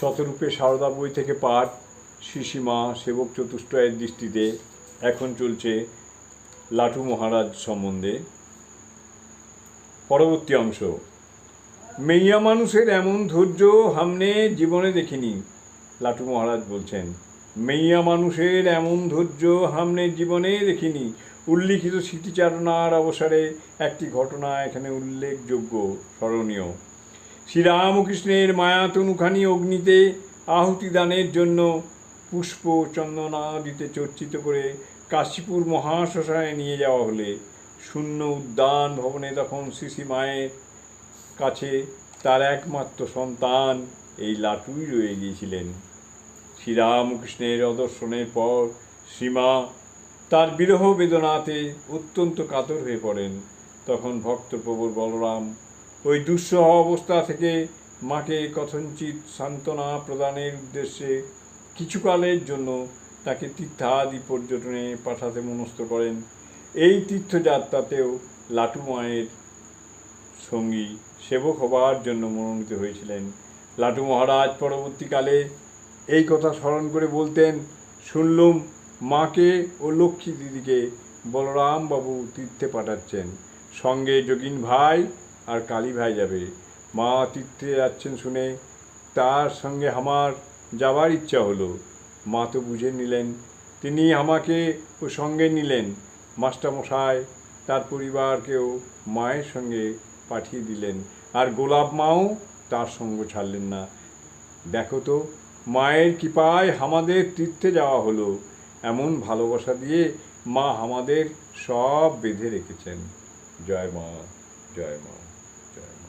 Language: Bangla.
শতরূপে সারদা বই থেকে পাঠ, শিশিমা, সেবক চতুষ্টয়ের দৃষ্টিতে এখন চলছে লাটু মহারাজ সম্বন্ধে। পরবর্তী অংশ। মেইয়া মানুষের এমন ধৈর্য হামনে জীবনে দেখিনি, লাটু মহারাজ বলছেন। মেইয়া মানুষের এমন ধৈর্য হামনে জীবনে দেখিনি। উল্লিখিত স্মৃতিচারণার অবসরে একটি ঘটনা এখানে উল্লেখযোগ্য, স্মরণীয়। শ্রীরামকৃষ্ণের মায়াতনুখানি অগ্নিতে আহুতি দানের জন্য পুষ্প চন্দনা দিতে চর্চিত করে কাশীপুর মহাশ্মশানে নিয়ে যাওয়া হলে শূন্য উদ্যান ভবনে তখন শ্রী মায়ের কাছে তার একমাত্র সন্তান এই লাটুই রয়ে গিয়েছিলেন। শ্রীরামকৃষ্ণের অদর্শনের পর শ্রীমা তার বিরহ বেদনাতে অত্যন্ত কাতর হয়ে পড়েন। তখন ভক্তপ্রবর বলরাম ওই দুঃসহ অবস্থা থেকে মাকে কথঞ্চিত সান্ত্বনা প্রদানের উদ্দেশ্যে কিছুকালের জন্য তাকে তীর্থাদি পর্যটনে পাঠাতে মনস্থ করেন। এই তীর্থযাত্রাতেও লাটু মায়ের সঙ্গী সেবক হবার জন্য মনোনীত হয়েছিলেন। লাটু মহারাজ পরবর্তীকালে এই কথা স্মরণ করে বলতেন, শুনলুম, মাকে ও লক্ষ্মী দিদিকে বলরাম বাবু তীর্থে পাঠাচ্ছেন। সঙ্গে যোগিন ভাই আর কালী ভাই যাবে। মা তীর্থে যাচ্ছেন শুনে তার সঙ্গে আমার যাবার ইচ্ছা হলো। মা তো বুঝে নিলেন, তিনি আমাকে ও সঙ্গে নিলেন। মাস্টারমশাই তার পরিবারকেও মায়ের সঙ্গে পাঠিয়ে দিলেন আর গোলাপ মাও তার সঙ্গ ছাড়লেন না। দেখো তো, মায়ের কৃপায় আমাদের তীর্থে যাওয়া হলো। এমন ভালোবাসা দিয়ে মা আমাদের সব বেঁধে রেখেছেন। জয় মা জয় মা। Yeah.